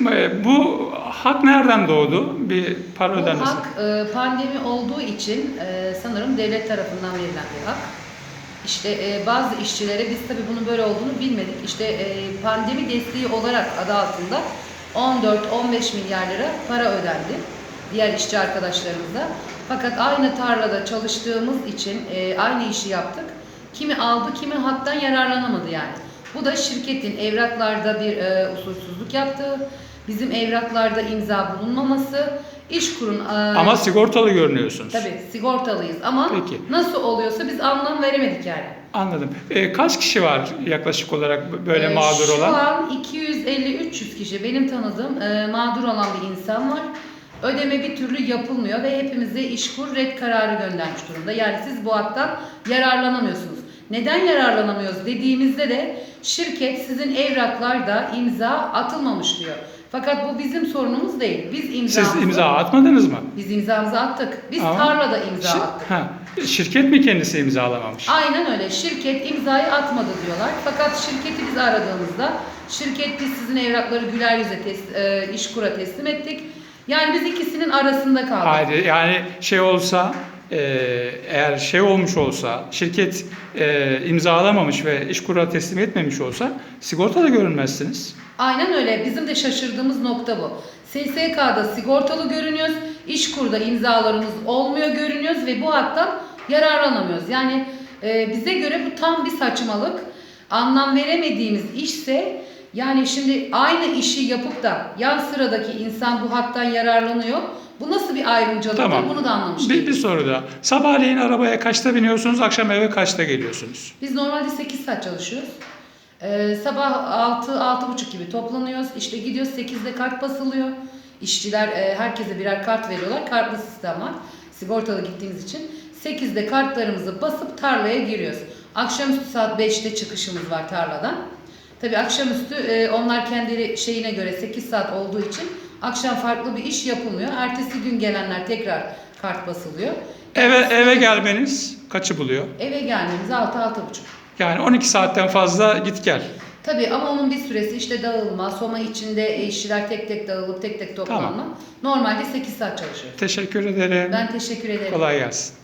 E, Bu hak nereden doğdu? Bir para Bu ödenmesi. hak e, pandemi olduğu için e, sanırım devlet tarafından verilen bir hak. İşte e, bazı işçilere biz tabii bunun böyle olduğunu bilmedik. İşte e, pandemi desteği olarak adı altında 14-15 milyar lira para ödendi diğer işçi arkadaşlarımıza. Fakat aynı tarlada çalıştığımız için e, aynı işi yaptık. Kimi aldı, kimi haktan yararlanamadı yani. Bu da şirketin evraklarda bir e, usulsüzlük yaptığı, bizim evraklarda imza bulunmaması, işkurun e, Ama sigortalı görünüyorsunuz. Tabii sigortalıyız ama Peki. nasıl oluyorsa biz anlam veremedik yani. Anladım. E, kaç kişi var yaklaşık olarak böyle Ee, mağdur olan? Şu an 250-300 kişi benim tanıdığım e, mağdur olan bir insan var. Ödeme bir türlü yapılmıyor ve hepimize işkur red kararı göndermiş durumda. Yani siz bu haktan yararlanamıyorsunuz. Neden yararlanamıyoruz dediğimizde de şirket sizin evraklarda imza atılmamış diyor. Fakat bu bizim sorunumuz değil. Biz imzamızı, Siz imza atmadınız mı? biz imzamızı attık. Biz Ama tarlada imza Şi- attık. ha, şirket mi kendisi imzalamamış? Aynen öyle. Şirket imzayı atmadı diyorlar. Fakat şirketi biz aradığımızda şirket biz sizin evrakları güler yüze tes- e, işkura teslim ettik. Yani biz ikisinin arasında kaldık. Hayır yani şey olsa eğer şey olmuş olsa şirket e, imzalamamış ve işkura teslim etmemiş olsa sigortada görünmezsiniz. Aynen öyle. Bizim de şaşırdığımız nokta bu. SSK'da sigortalı görünüyoruz. İşkurda imzalarımız olmuyor görünüyoruz ve bu haktan yararlanamıyoruz. Yani e, bize göre bu tam bir saçmalık. Anlam veremediğimiz işse yani şimdi aynı işi yapıp da yan sıradaki insan bu haktan yararlanıyor. Bu nasıl bir ayrımcılıktır Tamam. bunu da anlamış Bir, bir soru daha. Sabahleyin arabaya kaçta biniyorsunuz, akşam eve kaçta geliyorsunuz? Biz normalde 8 saat çalışıyoruz. Ee, sabah 6-6.30 gibi toplanıyoruz. İşte gidiyoruz 8'de kart basılıyor. İşçiler e, herkese birer kart veriyorlar. Kartlı sistem var. Sigortalı gittiğimiz için. 8'de kartlarımızı basıp tarlaya giriyoruz. Akşamüstü saat 5'te çıkışımız var tarladan. Tabii akşamüstü e, onlar kendi şeyine göre 8 saat olduğu için akşam farklı bir iş yapılmıyor. Ertesi gün gelenler tekrar kart basılıyor. Eve eve gelmeniz kaçı buluyor? Eve gelmemiz 6-6.30. Yani 12 saatten fazla git gel. Tabii ama onun bir süresi işte dağılma, soma içinde işçiler tek tek dağılıp tek tek toplanma. Tamam. Normalde 8 saat çalışıyor. Teşekkür ederim. Ben teşekkür ederim. Kolay gelsin.